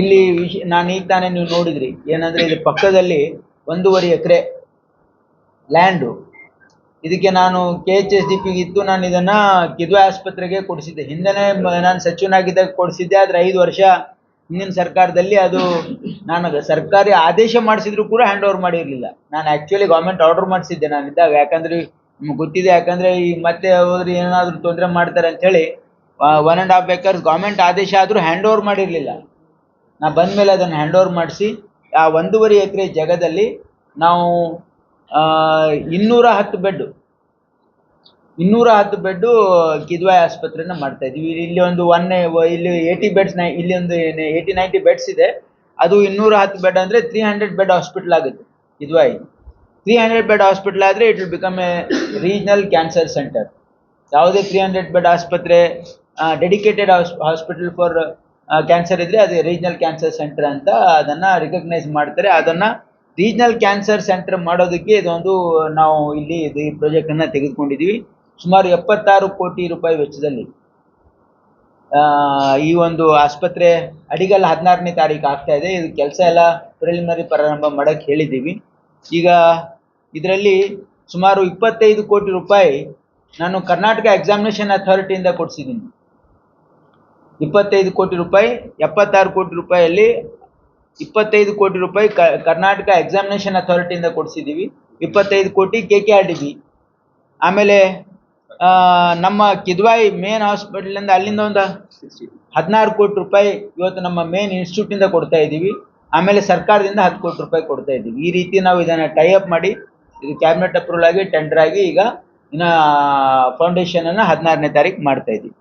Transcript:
ಇಲ್ಲಿ ನಾನು ಈಗ ತಾನೇ ನೀವು ನೋಡಿದ್ರಿ. ಏನಂದ್ರೆ ಇದು ಪಕ್ಕದಲ್ಲಿ ಒಂದೂವರೆ ಎಕರೆ ಲ್ಯಾಂಡು ಇದಕ್ಕೆ ನಾನು ಕೆ ಎಚ್ ಎಸ್ ಡಿ ಇತ್ತು ನಾನು ಇದನ್ನ ಕಿದ್ವೆ ಆಸ್ಪತ್ರೆಗೆ ಕೊಡಿಸಿದ್ದೆ. ಹಿಂದೆನೇ ನಾನು ಸಚಿವನಾಗಿದ್ದಾಗ ಕೊಡಿಸಿದ್ದೆ, ಆದ್ರೆ ಐದು ವರ್ಷ ಹಿಂದಿನ ಸರ್ಕಾರದಲ್ಲಿ ಅದು ನಾನು ಸರ್ಕಾರಿ ಆದೇಶ ಮಾಡಿಸಿದ್ರು ಕೂಡ ಹ್ಯಾಂಡ್ ಓವರ್ ಮಾಡಿರ್ಲಿಲ್ಲ. ನಾನು ಆಕ್ಚುಲಿ ಗೌರ್ಮೆಂಟ್ ಆರ್ಡರ್ ಮಾಡಿಸಿದ್ದೆ ನಾನು ಇದ್ದಾಗ ಯಾಕಂದ್ರೆ ನಿಮ್ಗೆ ಗೊತ್ತಿದೆ, ಯಾಕಂದ್ರೆ ಈ ಮತ್ತೆ ಹೋದ್ರೆ ಏನಾದ್ರು ತೊಂದರೆ ಮಾಡ್ತಾರೆ ಅಂತ ಹೇಳಿ one and half acres government ಆದೇಶ ಆದ್ರೂ ಹ್ಯಾಂಡ್ ಓವರ್ ಮಾಡಿರಲಿಲ್ಲ. ನಾ ಬಂದ ಮೇಲೆ ಅದನ್ನು ಹ್ಯಾಂಡ್ ಓವರ್ ಮಾಡಿಸಿ, ಆ ಒಂದೂವರೆ ಎಕರೆ ಜಾಗದಲ್ಲಿ ನಾವು ಇನ್ನೂರ ಹತ್ತು ಬೆಡ್ ಇನ್ನೂರ ಹತ್ತು ಬೆಡ್ಡು ಕಿದ್ವಾಯ್ ಆಸ್ಪತ್ರೆನ ಮಾಡ್ತಾ ಇದ್ದೀವಿ. ಇಲ್ಲಿ ಒಂದು ಒನ್ ಇಲ್ಲಿ ಏಯ್ಟಿ ಬೆಡ್ಸ್ ಇಲ್ಲಿ ಒಂದು ಏಯ್ಟಿ ನೈಂಟಿ ಬೆಡ್ಸ್ ಇದೆ. ಅದು ಇನ್ನೂರ ಹತ್ತು ಬೆಡ್ ಅಂದ್ರೆ ತ್ರೀ ಹಂಡ್ರೆಡ್ ಬೆಡ್ ಹಾಸ್ಪಿಟಲ್ ಆಗುತ್ತೆ Kidwai three hundred bed hospital ಆದರೆ it will become a regional cancer centre ಯಾವುದೇ ತ್ರೀ ಹಂಡ್ರೆಡ್ ಬೆಡ್ ಆಸ್ಪತ್ರೆ ಡೆಡಿಕೇಟೆಡ್ ಹಾಸ್ಪಿಟಲ್ ಫಾರ್ ಕ್ಯಾನ್ಸರ್ ಇದ್ರೆ ಅದು ರೀಜನಲ್ ಕ್ಯಾನ್ಸರ್ ಸೆಂಟರ್ ಅಂತ ಅದನ್ನ ರಿಕಗ್ನೈಸ್ ಮಾಡ್ತಾರೆ. ಅದನ್ನ ರೀಜನಲ್ ಕ್ಯಾನ್ಸರ್ ಸೆಂಟರ್ ಮಾಡೋದಕ್ಕೆ ಇದೊಂದು ನಾವು ಇಲ್ಲಿ ಈ ಪ್ರಾಜೆಕ್ಟ್ ಅನ್ನ ತೆಗೆದುಕೊಂಡಿದ್ದೀವಿ ಸುಮಾರು ಎಪ್ಪತ್ತಾರು ಕೋಟಿ ರೂಪಾಯಿ ವೆಚ್ಚದಲ್ಲಿ. ಈ ಒಂದು ಆಸ್ಪತ್ರೆ ಅಡಿಗಲ್ಲ ಹದಿನಾರನೇ ತಾರೀಕು ಆಗ್ತಾ ಇದೆ. ಇದು ಕೆಲಸ ಎಲ್ಲ ಪ್ರಿಲಿಮಿನರಿ ಪ್ರಾರಂಭ ಮಾಡಕ್ಕೆ ಹೇಳಿದ್ದೀವಿ ಈಗ ಇದರಲ್ಲಿ ಸುಮಾರು ಇಪ್ಪತ್ತೈದು ಕೋಟಿ ರೂಪಾಯಿ ನಾನು ಕರ್ನಾಟಕ ಎಕ್ಸಾಮಿನೇಷನ್ ಅಥಾರಿಟಿಯಿಂದ ಕೊಡಿಸಿದ್ದೀನಿ. ಇಪ್ಪತ್ತೈದು ಕೋಟಿ ರೂಪಾಯಿ, ಎಪ್ಪತ್ತಾರು ಕೋಟಿ ರೂಪಾಯಲ್ಲಿ ಇಪ್ಪತ್ತೈದು ಕೋಟಿ ರೂಪಾಯಿ ಕರ್ನಾಟಕ ಎಕ್ಸಾಮಿನೇಷನ್ ಅಥಾರಿಟಿಯಿಂದ ಕೊಡಿಸಿದ್ದೀವಿ ಇಪ್ಪತ್ತೈದು ಕೋಟಿ K K R D B ಆಮೇಲೆ ನಮ್ಮ ಕಿದ್ವಾಯಿ ಮೇನ್ ಹಾಸ್ಪಿಟ್ಲಿಂದ ಅಲ್ಲಿಂದ ಒಂದು ಹದಿನಾರು ಕೋಟಿ ರೂಪಾಯಿ ಇವತ್ತು ನಮ್ಮ ಮೇನ್ ಇನ್ಸ್ಟಿಟ್ಯೂಟಿಂದ ಕೊಡ್ತಾ ಇದ್ದೀವಿ. ಆಮೇಲೆ ಸರ್ಕಾರದಿಂದ ಹತ್ತು ಕೋಟಿ ರೂಪಾಯಿ ಕೊಡ್ತಾ ಇದ್ದೀವಿ. ಈ ರೀತಿ ನಾವು ಇದನ್ನು ಟೈ ಅಪ್ ಮಾಡಿ, ಇದು ಕ್ಯಾಬಿನೆಟ್ ಅಪ್ರೂವಲ್ ಆಗಿ ಟೆಂಡರ್ ಆಗಿ ಈಗ ಇನ್ನು ಫೌಂಡೇಶನ್ ಅನ್ನು ಹದಿನಾರನೇ ತಾರೀಕು ಮಾಡ್ತಾ ಇದ್ದೀವಿ.